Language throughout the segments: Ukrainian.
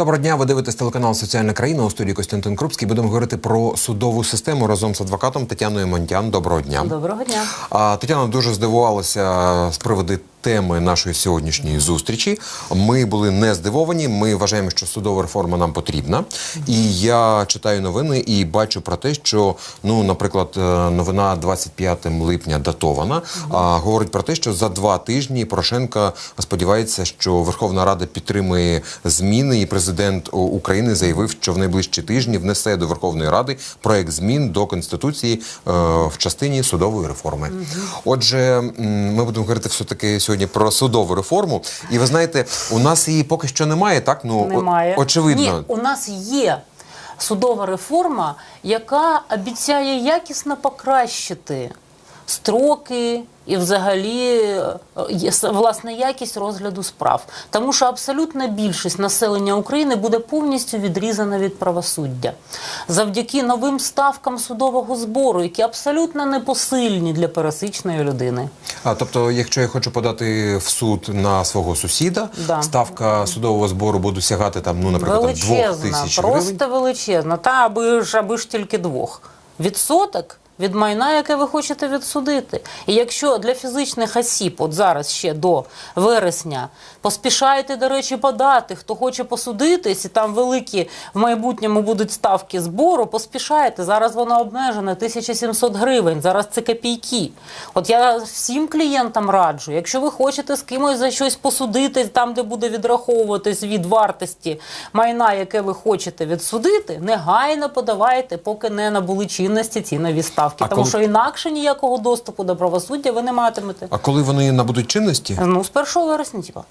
Доброго дня. Ви дивитесь телеканал Соціальна країна у студії Костянтин Крупський. Будемо говорити про судову систему разом з адвокатом Тетяною Монтян. Доброго дня. Доброго дня. Тетяна дуже здивувалася з приводу теми нашої сьогоднішньої зустрічі. Ми були не здивовані. Ми вважаємо, що судова реформа нам потрібна. І я читаю новини і бачу про те, що ну, наприклад, е, новина 25 липня датована. А, говорить про те, що за два тижні Порошенко сподівається, що Верховна Рада підтримує зміни, і президент України заявив, що в найближчі тижні внесе до Верховної Ради проект змін до конституції е, в частині судової реформи. Отже, ми будемо говорити все таки сьогодні про судову реформу. І ви знаєте, у нас її поки що немає, так ну Немає. очевидно. Ні, у нас є судова реформа, яка обіцяє якісно покращити строки і взагалі е, власне якість розгляду справ. Тому що абсолютна більшість населення України буде повністю відрізана від правосуддя. Завдяки новим ставкам судового збору, які абсолютно непосильні для пересічної людини. А тобто, якщо я хочу подати в суд на свого сусіда, Да. ставка судового збору буде сягати там, ну наприклад, там, двох величезна, тисяч просто величезна. Та аби ж аби ж тільки двох. Відсоток від майна, яке ви хочете відсудити. І якщо для фізичних осіб, от зараз ще до вересня, поспішаєте, до речі, подати, хто хоче посудитись, і там великі в майбутньому будуть ставки збору, поспішайте. Зараз вона обмежена 1700 гривень. Зараз це копійки. От я всім клієнтам раджу, якщо ви хочете з кимось за щось посудити, там, де буде відраховуватись від вартості майна, яке ви хочете відсудити, негайно подавайте, поки не набули чинності ці нові ставки. А Тому коли- що інакше ніякого доступу до правосуддя ви не матимете. А коли вони набудуть чинності, Ну, з 1 вересня, типа.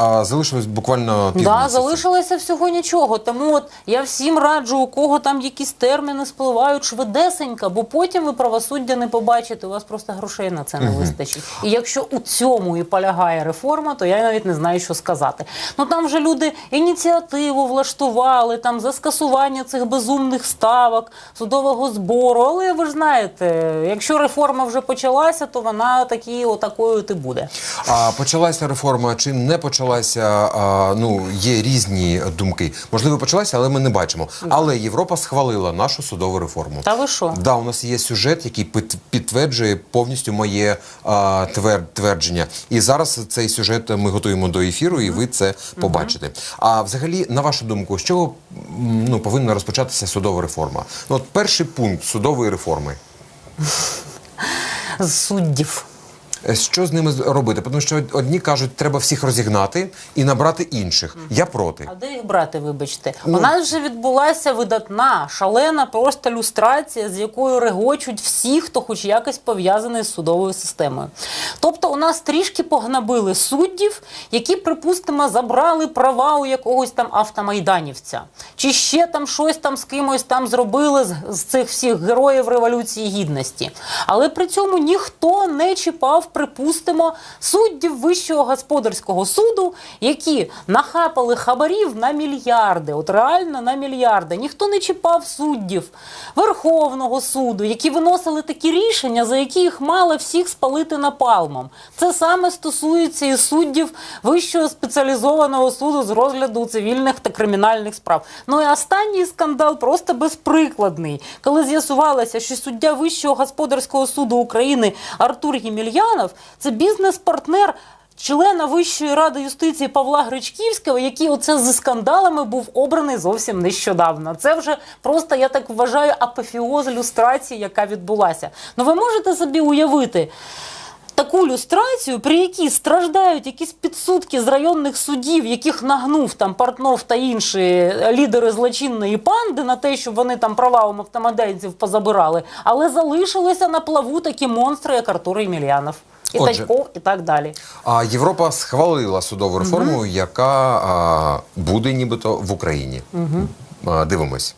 А залишилось буквально півмісяця. Да, залишилося всього нічого. Тому от я всім раджу, у кого там якісь терміни спливають швидесенько, бо потім ви правосуддя не побачите. У вас просто грошей на це не вистачить. І якщо у цьому і полягає реформа, то я навіть не знаю, що сказати. Ну там вже люди ініціативу влаштували там за скасування цих безумних ставок, судового збору. Але ви ж знаєте, якщо реформа вже почалася, то вона такі отакою от і буде. А почалася реформа чи не почалася? А, ну є різні думки. Можливо, почалася, але ми не бачимо. Але Європа схвалила нашу судову реформу. Та ви що? Да, у нас є сюжет, який підтверджує повністю моє твер- твердження. І зараз цей сюжет ми готуємо до ефіру, і ви це побачите. А взагалі, на вашу думку, з чого ну, повинна розпочатися судова реформа? Ну, от перший пункт судової реформи. Суддів. Е, Що з ними робити? Тому що одні кажуть, треба всіх розігнати і набрати інших. Я проти. А де їх брати, вибачте? У нас вже відбулася видатна, шалена просто люстрація, з якою регочуть всі, хто хоч якось пов'язаний з судовою системою. Тобто у нас трішки погнабили суддів, які, припустимо, забрали права у якогось там автомайданівця. Чи ще там щось там з кимось там зробили з, з цих всіх героїв Революції Гідності. Але при цьому ніхто не чіпав, припустимо, суддів Вищого господарського суду, які нахапали хабарів на мільярди, от реально на мільярди. Ніхто не чіпав суддів Верховного суду, які виносили такі рішення, за які їх мали всіх спалити напалмом. Це саме стосується і суддів Вищого спеціалізованого суду з розгляду цивільних та кримінальних справ. Ну і останній скандал просто безприкладний, коли з'ясувалося, що суддя Вищого господарського суду України Артур Ємельянов це бізнес-партнер. Члена Вищої ради юстиції Павла Гречківського, який оце зі скандалами був обраний зовсім нещодавно. Це вже просто, я так вважаю, апофіоз люстрації, яка відбулася. Ну ви можете собі уявити таку люстрацію, при якій страждають якісь підсудки з районних судів, яких нагнув там Портнов та інші лідери злочинної панди на те, щоб вони там права у автомобільців позабирали, але залишилися на плаву такі монстри, як Артур Ємельянов. І Отже. Татьков, і так далі. А Європа схвалила судову реформу, яка а, буде нібито в Україні. А, дивимось.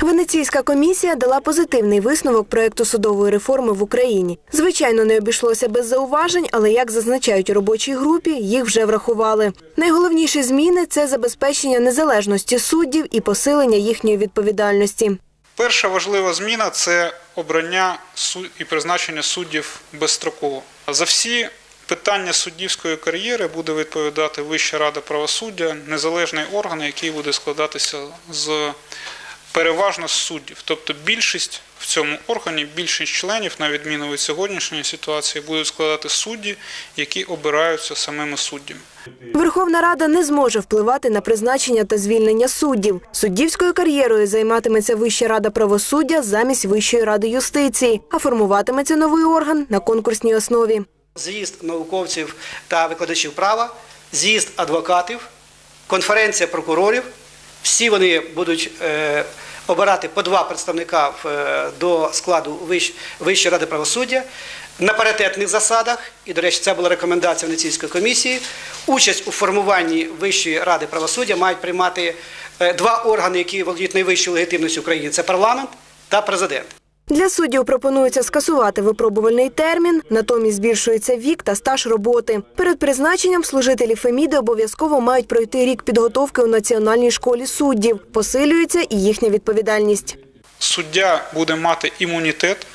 Венеційська комісія дала позитивний висновок проекту судової реформи в Україні. Звичайно, не обійшлося без зауважень, але як зазначають у робочій групі, їх вже врахували. Найголовніші зміни це забезпечення незалежності суддів і посилення їхньої відповідальності. Перша важлива зміна це обрання і призначення суддів безстроково. За всі питання суддівської кар'єри буде відповідати Вища рада правосуддя, незалежний орган, який буде складатися з переважно з суддів. Тобто більшість в цьому органі, більшість членів, на відміну від сьогоднішньої ситуації, будуть складати судді, які обираються самими суддями. Верховна Рада не зможе впливати на призначення та звільнення суддів. Суддівською кар'єрою займатиметься Вища рада правосуддя замість Вищої ради юстиції, а формуватиметься новий орган на конкурсній основі. з'їзд науковців та викладачів права, з'їзд адвокатів, конференція прокурорів. Всі вони будуть е, обирати по два представника е, до складу Вищої ради правосуддя на паритетних засадах. І, до речі, це була рекомендація Венеційської комісії. Участь у формуванні Вищої ради правосуддя мають приймати е, два органи, які володіють найвищою легітимністю України: це парламент та президент. Для суддів пропонується скасувати випробувальний термін, натомість збільшується вік та стаж роботи. Перед призначенням служителі Феміди обов'язково мають пройти рік підготовки у Національній школі суддів. Посилюється і їхня відповідальність. Суддя буде мати імунітет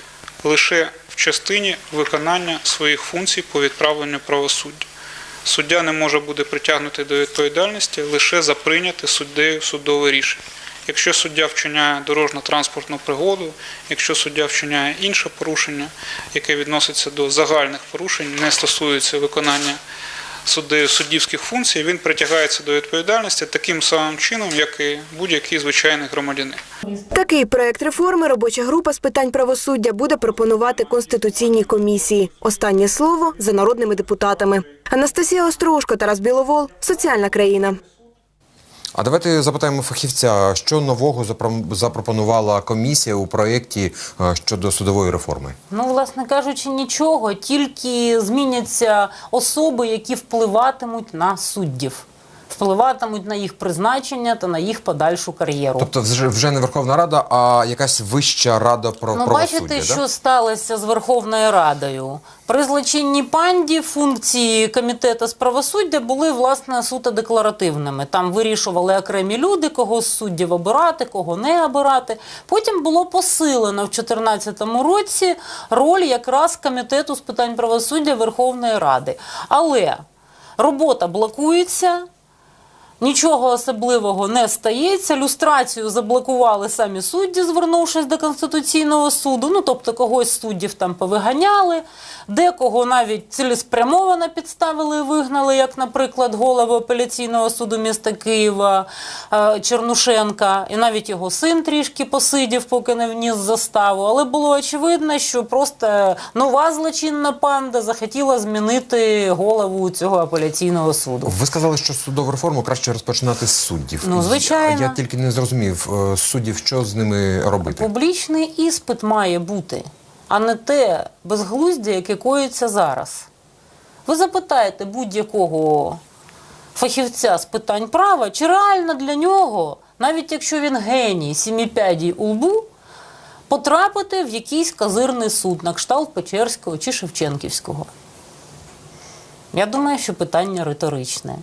лише в частині виконання своїх функцій по відправленню правосуддя. Суддя не може бути притягнутий до відповідальності лише за прийняте суддею судове рішення. Якщо суддя вчиняє дорожньо-транспортну пригоду, якщо суддя вчиняє інше порушення, яке відноситься до загальних порушень, не стосується виконання суддею суддівських функцій, він притягається до відповідальності таким самим чином, як і будь-який звичайний громадянин. Такий проект реформи робоча група з питань правосуддя буде пропонувати конституційній комісії. Останнє слово за народними депутатами. Анастасія Острушко, Тарас Біловол, соціальна країна. А давайте запитаємо фахівця, що нового запро- запропонувала комісія у проєкті е, щодо судової реформи. Ну, власне кажучи, нічого, тільки зміняться особи, які впливатимуть на суддів, впливатимуть на їх призначення та на їх подальшу кар'єру. Тобто вже, вже не Верховна Рада, а якась вища рада про Ну, бачите, да? що сталося з Верховною Радою. При злочинній панді функції комітету з правосуддя були власне суто декларативними. Там вирішували окремі люди, кого з суддів обирати, кого не обирати. Потім було посилено в 2014 році роль якраз комітету з питань правосуддя Верховної Ради. Але робота блокується. Нічого особливого не стається. Люстрацію заблокували самі судді, звернувшись до Конституційного суду. Ну тобто когось суддів там повиганяли, декого навіть цілеспрямовано підставили і вигнали, як, наприклад, голову апеляційного суду міста Києва е, Чернушенка, і навіть його син трішки посидів, поки не вніс заставу. Але було очевидно, що просто нова злочинна панда захотіла змінити голову цього апеляційного суду. Ви сказали, що судову реформу краще розпочинати з суддів. Ну, звичайно. Я, я тільки не зрозумів е, суддів, що з ними робити. Публічний іспит має бути, а не те безглуздя, яке коїться зараз. Ви запитаєте будь-якого фахівця з питань права, чи реально для нього, навіть якщо він геній сіміпядій у лбу, потрапити в якийсь казирний суд на кшталт Печерського чи Шевченківського. Я думаю, що питання риторичне.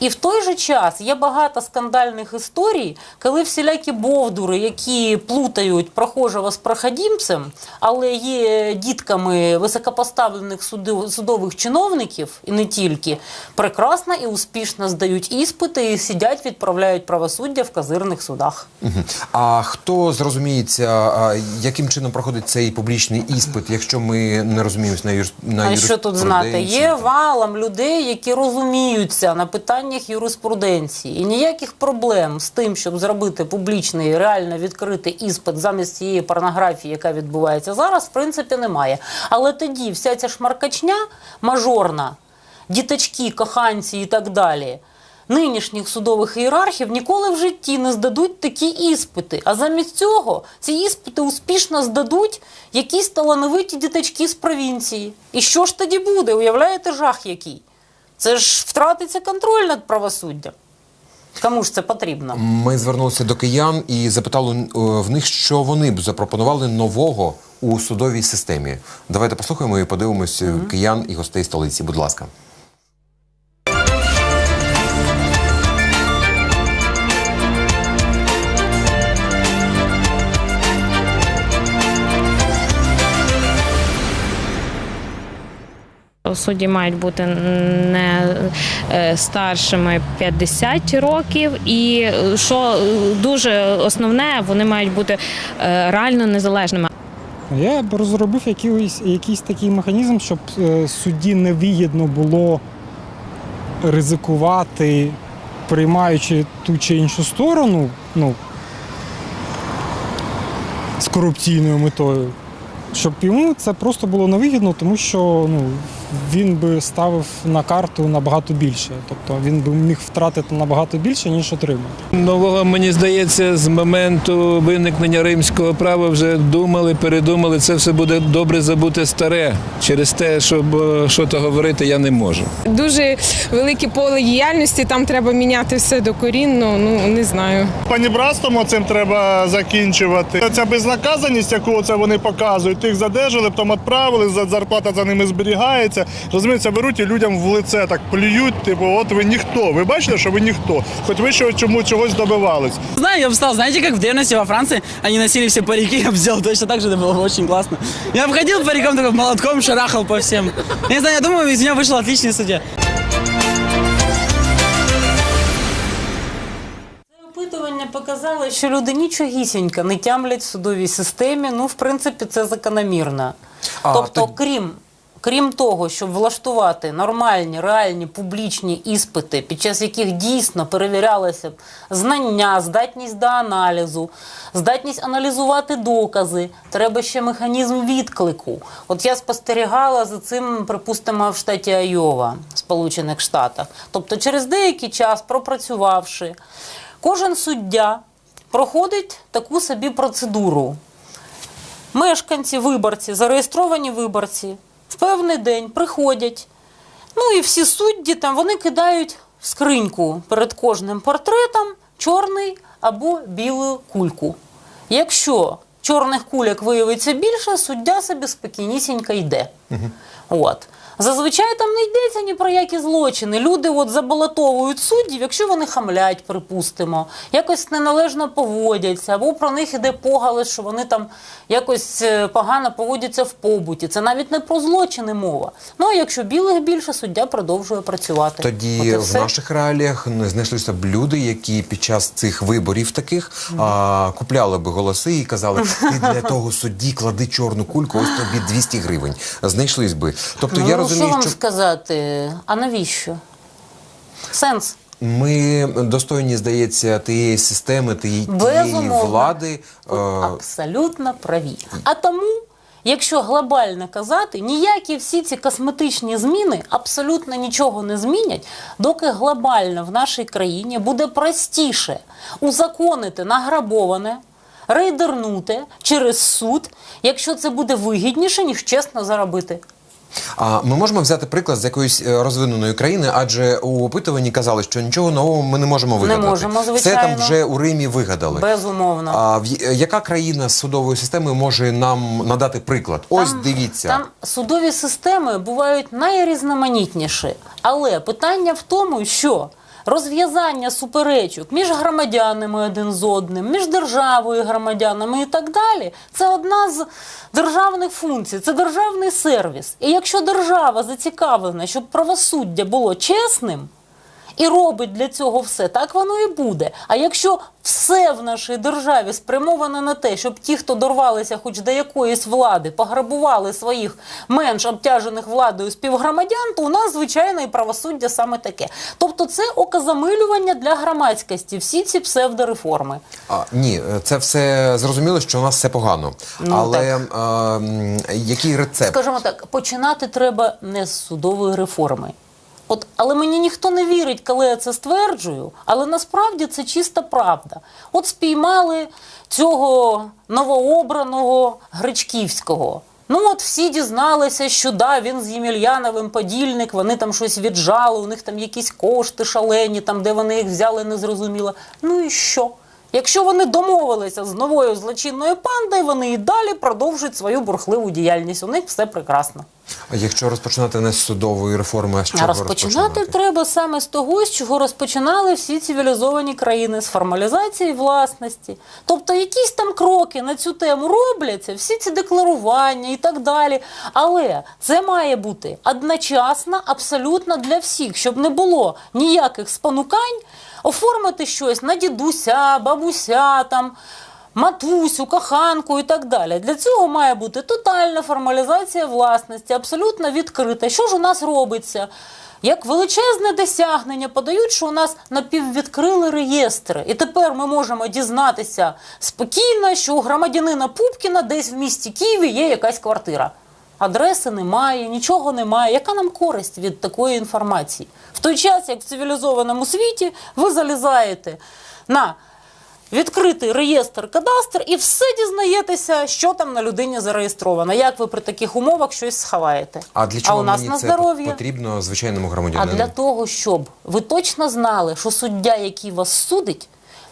І в той же час є багато скандальних історій, коли всілякі бовдури, які плутають прохожого з проходімцем, але є дітками високопоставлених судових чиновників, і не тільки, прекрасно і успішно здають іспити і сидять, відправляють правосуддя в казирних судах. А хто зрозуміється, яким чином проходить цей публічний іспит, якщо ми не розуміємось на, юр... А що тут знати? Є валом людей, які розуміються на питаннях юриспруденції. І ніяких проблем з тим, щоб зробити публічний, реально відкритий іспит замість цієї порнографії, яка відбувається зараз, в принципі, немає. Але тоді вся ця шмаркачня мажорна, діточки, коханці і так далі. Нинішніх судових ієрархів ніколи в житті не здадуть такі іспити. А замість цього ці іспити успішно здадуть якісь талановиті діточки з провінції. І що ж тоді буде? Уявляєте, жах який? Це ж втратиться контроль над правосуддям. Кому ж це потрібно? Ми звернулися до киян і запитали е, в них, що вони б запропонували нового у судовій системі. Давайте послухаємо і подивимось е, киян і гостей столиці. Будь ласка. Судді мають бути не е, старшими 50 років, і е, що дуже основне, вони мають бути е, реально незалежними. Я б розробив якийсь, якийсь такий механізм, щоб судді невигідно було ризикувати, приймаючи ту чи іншу сторону, ну, з корупційною метою. Щоб йому це просто було невигідно, тому що ну, він би ставив на карту набагато більше. Тобто він би міг втратити набагато більше, ніж отримати. Нового, мені здається, з моменту виникнення римського права вже думали, передумали. Це все буде добре забути старе. Через те, щоб е, що то говорити, я не можу. дуже велике поле діяльності, там треба міняти все докорінно, ну не знаю. Панібратством цим треба закінчувати. Ця безнаказаність, яку це вони показують, тих задержали, потім відправили, зарплата за ними зберігається Розумієте, беруть і людям в лице так плюють, типу, от ви ніхто. Ви бачите, що ви ніхто. Хоч ви що, чому чогось добивались. Знаю, я бы стал, знаете, как в древности во Франции они носили все парики, я бы сделал точно так же, это было бы очень классно. Я бы ходил париком такой молотком, шарахал по всем. Я не знаю, я думаю, из меня вышел отличный судья. Опитування показали, що люди нічогісінько не тямлять в судовій системі. Ну, в принципі, це закономірно. А, тобто, то- крім, крім того, щоб влаштувати нормальні, реальні публічні іспити, під час яких дійсно перевірялося б знання, здатність до аналізу, здатність аналізувати докази, треба ще механізм відклику. От я спостерігала за цим, припустимо, в штаті Айова, Сполучених Штатах. Тобто, через деякий час, пропрацювавши, кожен суддя проходить таку собі процедуру. Мешканці, виборці, зареєстровані виборці певний день приходять. Ну і всі судді там вони кидають в скриньку перед кожним портретом чорний або білу кульку. Якщо чорних куляк виявиться більше, суддя собі спокійнісінько йде. От. Зазвичай там не йдеться ні про які злочини. Люди от забалотовують суддів, якщо вони хамлять, припустимо, якось неналежно поводяться, або про них іде погалас, що вони там якось е, погано поводяться в побуті. Це навіть не про злочини мова. Ну а якщо білих більше, суддя продовжує працювати. Тоді в наших реаліях не знайшлися б люди, які під час цих виборів таких а, купляли би голоси і казали, ти для того судді клади чорну кульку, ось тобі 200 гривень. Знайшлись би. Тобто ну, я що розумію, вам що сказати? А навіщо? Сенс. ми достойні, здається, тієї системи, тієї, Безумовно. влади. Е, абсолютно праві. А тому, якщо глобально казати, ніякі всі ці косметичні зміни абсолютно нічого не змінять, доки глобально в нашій країні буде простіше узаконити награбоване, рейдернути через суд, якщо це буде вигідніше, ніж чесно заробити. А ми можемо взяти приклад з якоїсь е, розвиненої країни, адже у опитуванні казали, що нічого нового ми не можемо вигадати. можемо, Все там вже у Римі вигадали. Безумовно. А в яка країна з судової системи може нам надати приклад? Ось дивіться. Там судові системи бувають найрізноманітніші. Але питання в тому, що розв'язання суперечок між громадянами один з одним, між державою і громадянами і так далі, це одна з державних функцій, це державний сервіс. І якщо держава зацікавлена, щоб правосуддя було чесним, і робить для цього все, так воно і буде. А якщо все в нашій державі спрямовано на те, щоб ті, хто дорвалися хоч до якоїсь влади, пограбували своїх менш обтяжених владою співгромадян, то у нас звичайно і правосуддя саме таке. Тобто це окозамилювання для громадськості, всі ці псевдореформи. А, ні, це все зрозуміло, що у нас все погано. Ну, Але е, м, який рецепт? Скажімо так, починати треба не з судової реформи. От, але мені ніхто не вірить, коли я це стверджую. Але насправді це чиста правда. От спіймали цього новообраного Гречківського. Ну от всі дізналися, що да, він з Ємельяновим подільник, вони там щось віджали, у них там якісь кошти шалені, там де вони їх взяли, незрозуміло. Ну і що? Якщо вони домовилися з новою злочинною пандою, вони і далі продовжують свою бурхливу діяльність. У них все прекрасно. А Якщо розпочинати не з судової реформи, а з чого А розпочинати треба саме з того, з чого розпочинали всі цивілізовані країни з формалізації власності. Тобто якісь там кроки на цю тему робляться, всі ці декларування і так далі. Але це має бути одночасно абсолютно для всіх, щоб не було ніяких спонукань оформити щось на дідуся, бабуся там. Матусю, коханку і так далі. Для цього має бути тотальна формалізація власності, абсолютно відкрита. Що ж у нас робиться? Як величезне досягнення подають, що у нас напіввідкрили реєстри, і тепер ми можемо дізнатися спокійно, що у громадянина Пупкіна десь в місті Києві є якась квартира. Адреси немає, нічого немає. Яка нам користь від такої інформації? В той час, як в цивілізованому світі, ви залізаєте на відкритий реєстр кадастр і все дізнаєтеся, що там на людині зареєстровано. Як ви при таких умовах щось сховаєте? А для чого у нас мені на здоров'я? потрібно звичайному А для того, щоб ви точно знали, що суддя, який вас судить,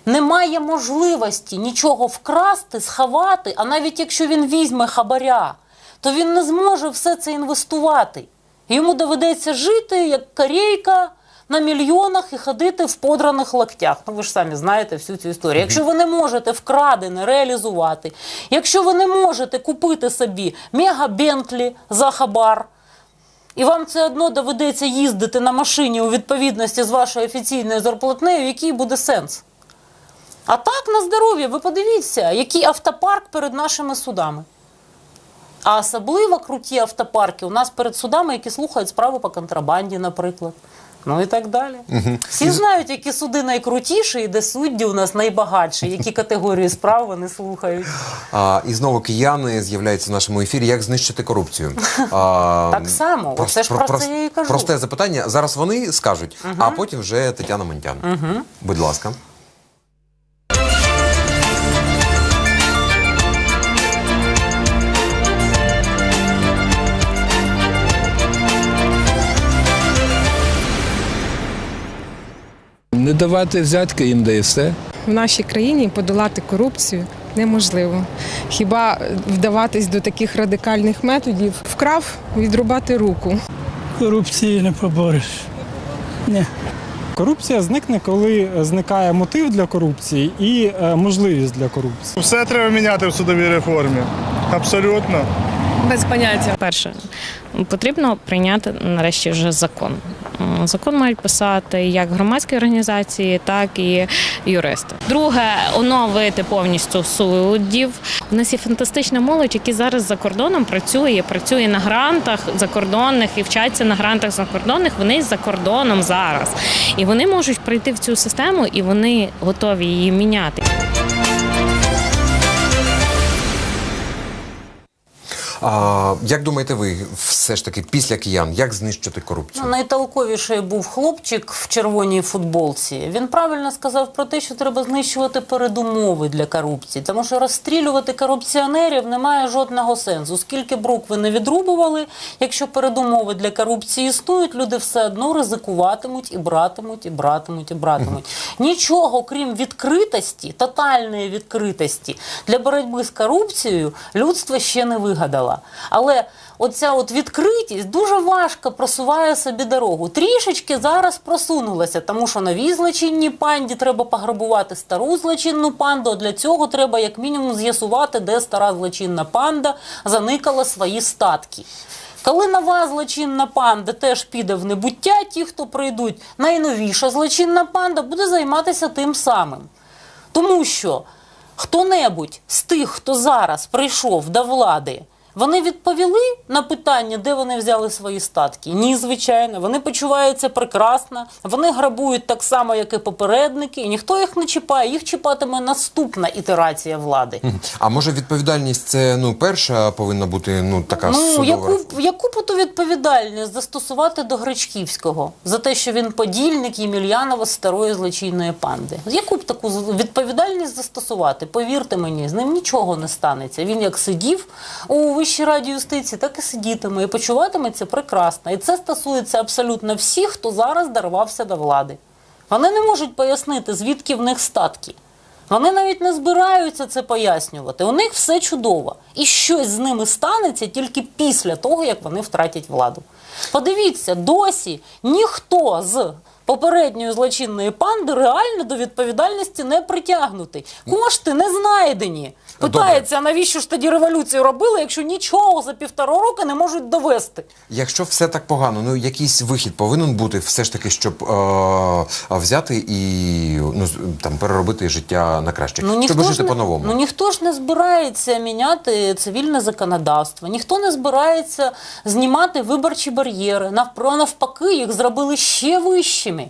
не має можливості нічого вкрасти, сховати, а навіть якщо він візьме хабаря, то він не зможе все це інвестувати. Йому доведеться жити як корейка на мільйонах і ходити в подраних локтях. Ну ви ж самі знаєте всю цю історію. Якщо ви не можете вкрадене реалізувати, якщо ви не можете купити собі мега Бентлі за хабар. І вам це одно доведеться їздити на машині у відповідності з вашою офіційною зарплатнею, який буде сенс? А так, на здоров'я, ви подивіться, який автопарк перед нашими судами. А особливо круті автопарки у нас перед судами, які слухають справу по контрабанді, наприклад. Ну і так далі. Всі знають, які суди найкрутіші, і де судді у нас найбагатші, які категорії справ вони слухають. А, і знову кияни з'являються в нашому ефірі. Як знищити корупцію? А, Так само, оце ж про це я і кажу. Просте запитання. Зараз вони скажуть, а потім вже Тетяна Монтян. Будь ласка. Не давати взятки їм да і все. В нашій країні подолати корупцію неможливо. Хіба вдаватись до таких радикальних методів вкрав відрубати руку. Корупції не побореш. Ні. Корупція зникне, коли зникає мотив для корупції і е, можливість для корупції. Все треба міняти в судовій реформі. Абсолютно. Без поняття. Перше, потрібно прийняти нарешті вже закон. Закон мають писати як громадські організації, так і юристи. Друге, оновити повністю суддів. У нас є фантастична молодь, які зараз за кордоном працює, працює на грантах закордонних і вчаться на грантах закордонних. Вони за кордоном зараз. І вони можуть прийти в цю систему, і вони готові її міняти. А, як думаєте ви, все ж таки, після киян, як знищити корупцію? Ну, найтолковіший був хлопчик в червоній футболці. Він правильно сказав про те, що треба знищувати передумови для корупції, тому що розстрілювати корупціонерів немає жодного сенсу. Скільки б рук ви не відрубували, якщо передумови для корупції існують, люди все одно ризикуватимуть і братимуть, і братимуть, і братимуть. Нічого, крім відкритості, тотальної відкритості для боротьби з корупцією, людство ще не вигадало. Але оця от відкритість дуже важко просуває собі дорогу. Трішечки зараз просунулася, тому що новій злочинній панді треба пограбувати стару злочинну панду. Для цього треба як мінімум з'ясувати, де стара злочинна панда заникала свої статки. Коли нова злочинна панда теж піде в небуття, ті, хто прийдуть, найновіша злочинна панда буде займатися тим самим. Тому що хто-небудь з тих, хто зараз прийшов до влади, вони відповіли на питання, де вони взяли свої статки? Ні, звичайно, вони почуваються прекрасно, вони грабують так само, як і попередники, і ніхто їх не чіпає, їх чіпатиме наступна ітерація влади. А може відповідальність це ну перша повинна бути ну така Ну, судова яку, яку б ту відповідальність застосувати до Гречківського за те, що він подільник Ємельянова старої злочинної панди? Яку б таку відповідальність застосувати? Повірте мені, з ним нічого не станеться. Він як сидів у Вищій раді юстиції, так і сидітиме і почуватиметься прекрасно. І це стосується абсолютно всіх, хто зараз дарувався до влади. Вони не можуть пояснити, звідки в них статки. Вони навіть не збираються це пояснювати. У них все чудово. І щось з ними станеться тільки після того, як вони втратять владу. Подивіться, досі ніхто з попередньої злочинної панди реально до відповідальності не притягнутий. Кошти не знайдені. Питається, а навіщо ж тоді революцію робили, якщо нічого за півтора року не можуть довести? Якщо все так погано, ну якийсь вихід повинен бути все ж таки, щоб е, взяти і ну, там переробити життя на краще, щоб ж жити не, по-новому. ну ніхто ж не збирається міняти цивільне законодавство, ніхто не збирається знімати виборчі бар'єри. Навпаки, їх зробили ще вищими.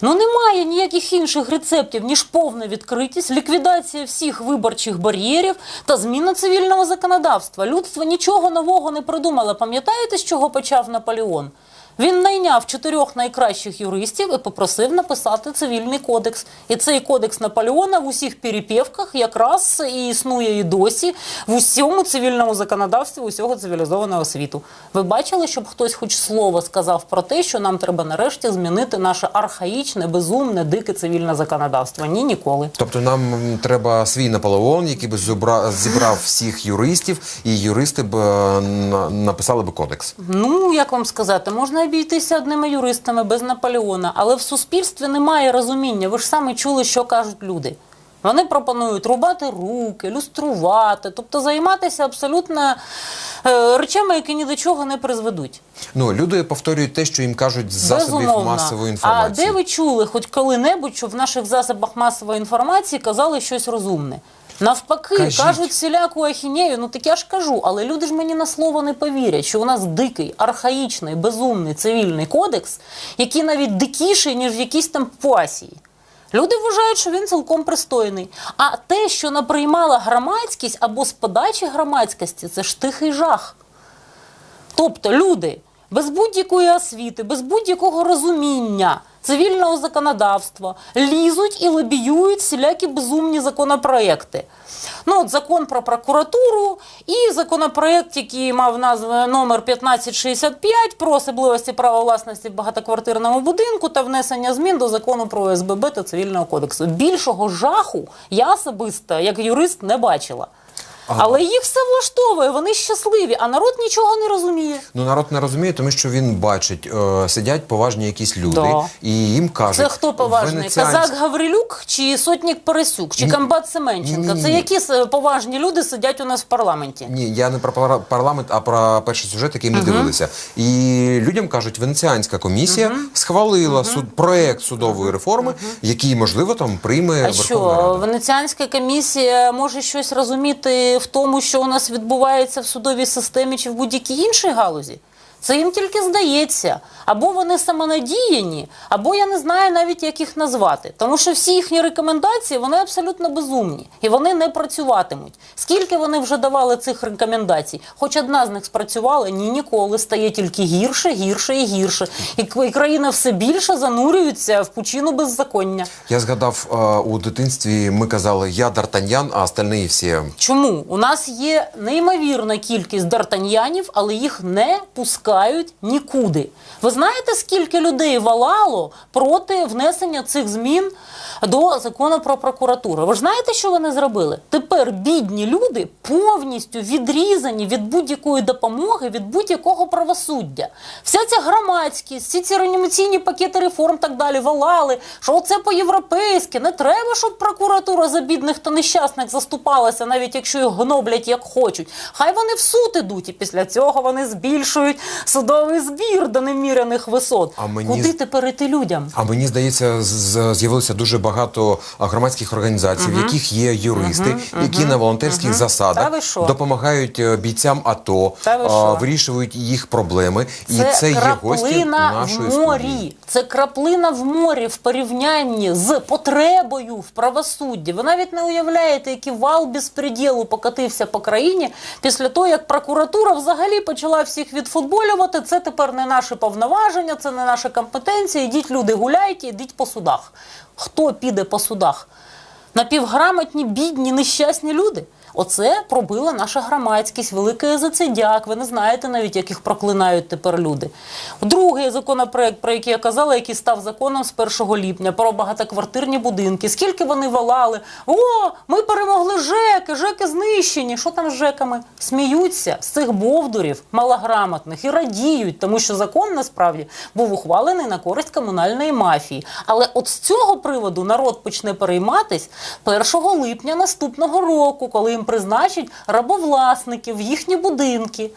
Ну немає ніяких інших рецептів, ніж повна відкритість, ліквідація всіх виборчих бар'єрів та зміна цивільного законодавства. Людство нічого нового не придумало. Пам'ятаєте, з чого почав Наполеон? Він найняв чотирьох найкращих юристів і попросив написати цивільний кодекс. І цей кодекс Наполеона в усіх перепівках якраз і існує і досі в усьому цивільному законодавстві усього цивілізованого світу. Ви бачили, щоб хтось хоч слово сказав про те, що нам треба нарешті змінити наше архаїчне, безумне, дике цивільне законодавство? Ні, ніколи. Тобто нам треба свій Наполеон, який би зібрав всіх юристів, і юристи б е, написали би кодекс. Ну, як вам сказати, можна обійтися одними юристами без Наполеона, але в суспільстві немає розуміння. Ви ж самі чули, що кажуть люди. Вони пропонують рубати руки, люструвати, тобто займатися абсолютно е, речами, які ні до чого не призведуть. Ну люди повторюють те, що їм кажуть з засобів Безумовно. масової А де ви чули хоч коли-небудь, що в наших засобах масової інформації казали щось розумне? Навпаки, Кажіть. кажуть всіляку ахінею, ну так я ж кажу, але люди ж мені на слово не повірять, що у нас дикий, архаїчний, безумний цивільний кодекс, який навіть дикіший, ніж в якійсь там пасії. Люди вважають, що він цілком пристойний. А те, що наприймала громадськість або з подачі громадськості, це ж тихий жах. Тобто люди без будь-якої освіти, без будь-якого розуміння цивільного законодавства лізуть і лобіюють всілякі безумні законопроекти. Ну, от закон про прокуратуру і законопроект, який мав назву номер 1565 про особливості права власності в багатоквартирному будинку та внесення змін до закону про ОСББ та цивільного кодексу. Більшого жаху я особисто, як юрист, не бачила. Але їх все влаштовує, вони щасливі, а народ нічого не розуміє. Ну народ не розуміє, тому що він бачить, е, сидять поважні якісь люди, Да. і їм кажуть, Це хто поважний? «Венеціанськ- Казак Гаврилюк чи сотник Пересюк, чи Ні. комбат Семенченка? Ні-ні-ні. Це які с- поважні люди сидять у нас в парламенті? Ні, я не про пара- парламент, а про перший сюжет, який ми дивилися. І людям кажуть, Венеціанська комісія схвалила суд проект судової реформи, який можливо там прийме А Верховна що, Рада. Венеціанська комісія може щось розуміти в тому, що у нас відбувається в судовій системі чи в будь-якій іншій галузі? Це їм тільки здається. Або вони самонадіяні, або я не знаю навіть, як їх назвати. Тому що всі їхні рекомендації вони абсолютно безумні і вони не працюватимуть. Скільки вони вже давали цих рекомендацій? Хоч одна з них спрацювала, ні, ніколи стає тільки гірше, гірше і гірше. І країна все більше занурюється в пучину беззаконня. Я згадав е, у дитинстві, ми казали я Д'Артаньян, а остальні всі. Чому? У нас є неймовірна кількість д'Артаньянів, але їх не пускають нікуди. Ви знаєте, скільки людей валало проти внесення цих змін до закону про прокуратуру? Ви ж знаєте, що вони зробили? Тепер бідні люди повністю відрізані від будь-якої допомоги, від будь-якого правосуддя. Вся ця громадськість, всі ці реанімаційні пакети реформ так далі валали, що це по-європейськи. Не треба, щоб прокуратура за бідних та нещасних заступалася, навіть якщо їх гноблять як хочуть. Хай вони в суд ідуть, і після цього вони збільшують судовий збір до неміряних висот. А мені Куди тепер іти людям? А мені здається, з'явилося дуже багато громадських організацій, в яких є юристи, які на волонтерських Та засадах допомагають е, бійцям АТО, Та а, вирішують їх проблеми. І Це, це є гості нашої в морі. студії. Це краплина в морі в порівнянні з потребою в правосудді. Ви навіть не уявляєте, який вал безпреділу покатився по країні після того, як прокуратура взагалі почала всіх відфутболювати. Це тепер не наше повноваження, це не наша компетенція. Ідіть, люди, гуляйте, ідіть по судах. Хто піде по судах? Напівграмотні, бідні, нещасні люди. Оце пробила наша громадськість, великий за це дяк. Ви не знаєте навіть, як їх проклинають тепер люди. Другий законопроект, про який я казала, який став законом з 1 липня, про багатоквартирні будинки. Скільки вони валали? О, ми перемогли ЖЕКи, ЖЕКи знищені. Що там з ЖЕКами? Сміються з цих бовдурів малограмотних і радіють, тому що закон насправді був ухвалений на користь комунальної мафії. Але от з цього приводу народ почне перейматись 1 липня наступного року, коли їм призначать рабовласників в їхні будинки.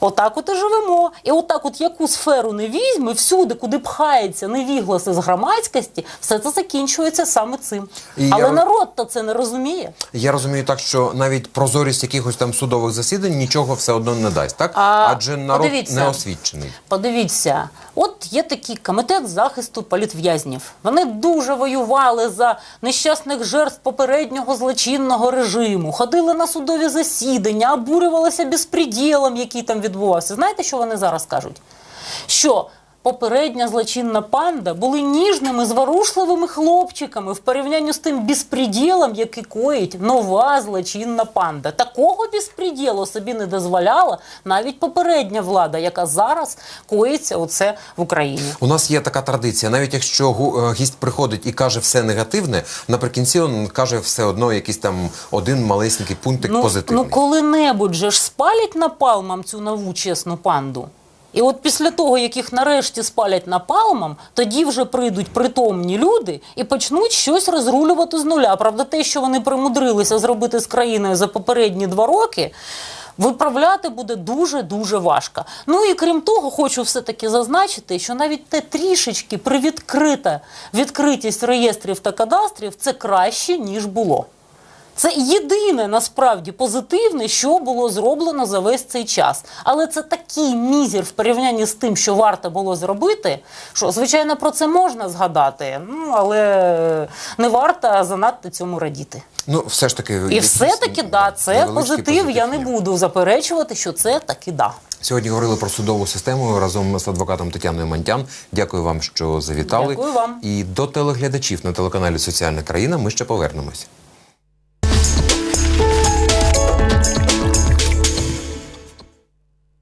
Отак от і живемо. І отак, от яку сферу не візьми, всюди, куди пхається невігласи з громадськості, все це закінчується саме цим. І Але я- народ то це не розуміє. Я розумію так, що навіть прозорість якихось там судових засідань нічого все одно не дасть, так? А, Адже народ подивіться. не освічений. Подивіться, от є такий комітет захисту політв'язнів. Вони дуже воювали за нещасних жертв попереднього злочинного режиму, ходили на судові засідання, обурювалися безпреділом, який там відбувався. Знаєте, що вони зараз кажуть? Що попередня злочинна панда були ніжними, зворушливими хлопчиками в порівнянні з тим безпреділом, який коїть нова злочинна панда. Такого безпреділу собі не дозволяла навіть попередня влада, яка зараз коїться оце в Україні. У нас є така традиція, навіть якщо е, гість приходить і каже все негативне, наприкінці він каже все одно якийсь там один малесенький пунктик Ну, позитивний. ну коли-небудь же ж спалять напалмом цю нову чесну панду. І от після того, як їх нарешті спалять напалмом, тоді вже прийдуть притомні люди і почнуть щось розрулювати з нуля. Правда, те, що вони примудрилися зробити з країною за попередні два роки. Виправляти буде дуже дуже важко. Ну і крім того, хочу все-таки зазначити, що навіть те трішечки привідкрита відкритість реєстрів та кадастрів це краще ніж було. Це єдине насправді позитивне, що було зроблено за весь цей час. Але це такий мізер в порівнянні з тим, що варто було зробити, що звичайно про це можна згадати, ну але не варто занадто цьому радіти. Ну, все ж таки, І все-таки да, це невеличкий позитив. Я не буду заперечувати, що це таки да. Сьогодні говорили про судову систему разом з адвокатом Тетяною Мантян. Дякую вам, що завітали. Дякую вам. І до телеглядачів на телеканалі Соціальна країна ми ще повернемось.